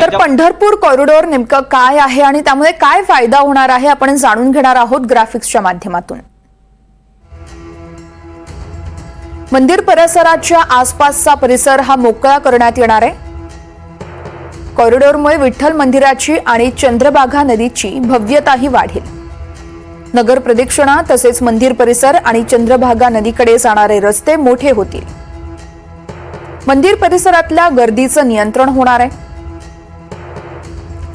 तर पंढरपूर कॉरिडॉर नेमकं काय आहे आणि त्यामुळे काय फायदा होणार आहे आपण जाणून घेणार आहोत ग्राफिक्सच्या माध्यमातून. मंदिर परिसराच्या आसपासचा परिसर हा मोकळा करण्यात येणार आहे. कॉरिडॉरमुळे विठ्ठल मंदिराची आणि चंद्रभागा नदीची भव्यताही वाढेल. नगर प्रदक्षिणा तसेच मंदिर परिसर आणि चंद्रभागा नदीकडे जाणारे रस्ते मोठे होतील. मंदिर परिसरातल्या गर्दीचं नियंत्रण होणार आहे.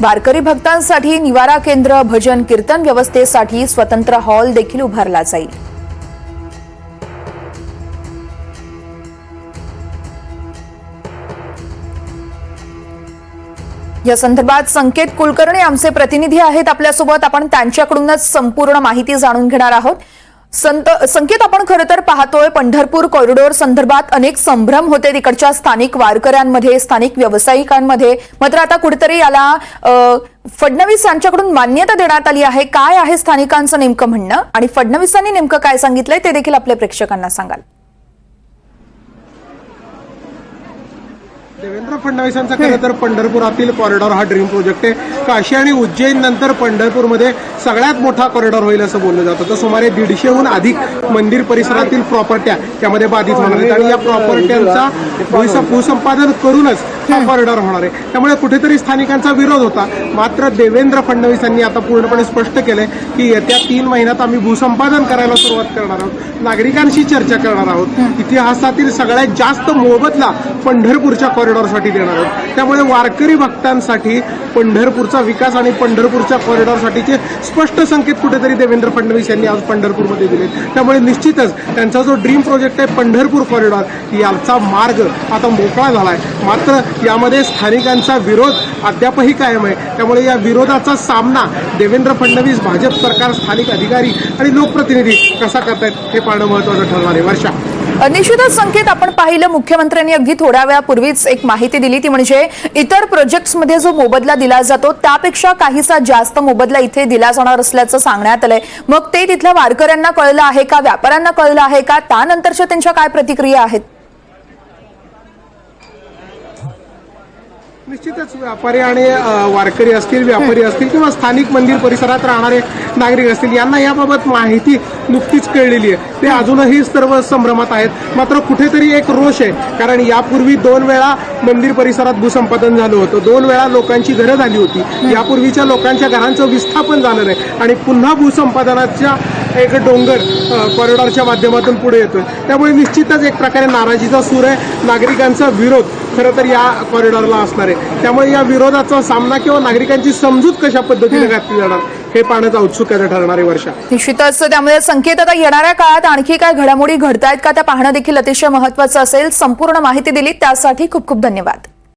वारकरी भक्तांसाठी निवारा केंद्र भजन कीर्तन व्यवस्थेसाठी स्वतंत्र हॉल देखील उभारला जाईल. या संदर्भात संकेत कुलकर्णी आमचे प्रतिनिधी आहेत. आपल्यासोबत आपण त्यांच्याकडूनच संपूर्ण माहिती जाणून घेणार आहोत. संत संकेत आपण खरं तर पाहतोय पंढरपूर कॉरिडॉर संदर्भात अनेक संभ्रम होते तिकडच्या स्थानिक वारकऱ्यांमध्ये स्थानिक व्यावसायिकांमध्ये. मात्र आता कुठेतरी याला फडणवीस यांच्याकडून मान्यता देण्यात आली आहे. काय आहे स्थानिकांचं नेमकं म्हणणं? आणि फडणवीसांनी नेमकं काय सांगितलंय ते देखील आपल्या प्रेक्षकांना सांगाल. देवेंद्र फडणवीसांचा खरं तर पंढरपुरातील कॉरिडॉर हा ड्रीम प्रोजेक्ट आहे. काशी आणि उज्जैन नंतर पंढरपूरमध्ये सगळ्यात मोठा कॉरिडॉर होईल असं बोललं जातं. तर सुमारे दीडशेहून अधिक मंदिर परिसरातील प्रॉपर्ट्या त्यामध्ये बाधित होणार आहेत. आणि या प्रॉपर्ट्यांचा भूसंपादन करूनच हा कॉरिडॉर होणार आहे. त्यामुळे कुठेतरी स्थानिकांचा विरोध होता. मात्र देवेंद्र फडणवीसांनी आता पूर्णपणे स्पष्ट केलंय की येत्या तीन महिन्यात आम्ही भूसंपादन करायला सुरुवात करणार आहोत. नागरिकांशी चर्चा करणार आहोत. इतिहासातील सगळ्यात जास्त मोबदला पंढरपूरच्या कॉरिडॉरसाठी देणार आहोत. त्यामुळे वारकरी भक्तांसाठी पंढरपूरचा विकास आणि पंढरपूरच्या कॉरिडॉरसाठीचे स्पष्ट संकेत कुठेतरी देवेंद्र फडणवीस यांनी आज पंढरपूरमध्ये दिले त्यामुळे निश्चितच त्यांचा जो ड्रीम प्रोजेक्ट आहे पंढरपूर कॉरिडॉर याचा मार्ग आता मोकळा झाला आहे मात्र यामध्ये स्थानिकांचा विरोध अद्यापही कायम आहे. त्यामुळे या विरोधाचा सामना देवेंद्र फडणवीस भाजप सरकार स्थानिक अधिकारी आणि लोकप्रतिनिधी कसा करतायत हे पाहणं महत्वाचं ठरणार आहे. वर्षा. निश्चितच संकेत आपण पाहिलं मुख्यमंत्र्यांनी अगदी थोड्या वेळापूर्वीच एक माहिती दिली. ती म्हणजे इतर प्रोजेक्ट्समध्ये जो मोबदला दिला जातो त्यापेक्षा काहीसा जास्त मोबदला इथे दिला जाणार असल्याचं सांगण्यात आलंय. मग ते तिथल्या वारकऱ्यांना कळलं आहे का? व्यापाऱ्यांना कळलं आहे का? त्यानंतरच्या त्यांच्या काय प्रतिक्रिया आहेत? निश्चितच व्यापारी आणि वारकरी असतील व्यापारी असतील किंवा स्थानिक मंदिर परिसरात राहणारे नागरिक असतील यांना याबाबत माहिती नुकतीच कळलेली आहे. ते अजूनही सर्व संभ्रमात आहेत. मात्र कुठेतरी एक रोष आहे. कारण यापूर्वी दोन वेळा मंदिर परिसरात भूसंपादन झालं होतं. दोन वेळा लोकांची घरं झाली होती. यापूर्वीच्या लोकांच्या घरांचं विस्थापन झालं नाही. आणि पुन्हा भूसंपादनाच्या एक डोंगर कॉरिडॉरच्या माध्यमातून पुढे येतोय. त्यामुळे निश्चितच एक प्रकारे नाराजीचा सूर आहे. नागरिकांचा विरोध खरं तर या कॉरिडॉरला असणार आहे. त्यामुळे या विरोधाचा सामना किंवा नागरिकांची समजूत कशा पद्धतीने घातली जाणार हे पाहण्याचं औत्सुक्याचं ठरणार आहे वर्षा. निश्चितच त्यामुळे संकेत आता येणाऱ्या काळात आणखी काय घडामोडी घडतायत का त्या पाहणं देखील अतिशय महत्वाचं असेल. संपूर्ण माहिती दिली त्यासाठी खूप खूप धन्यवाद.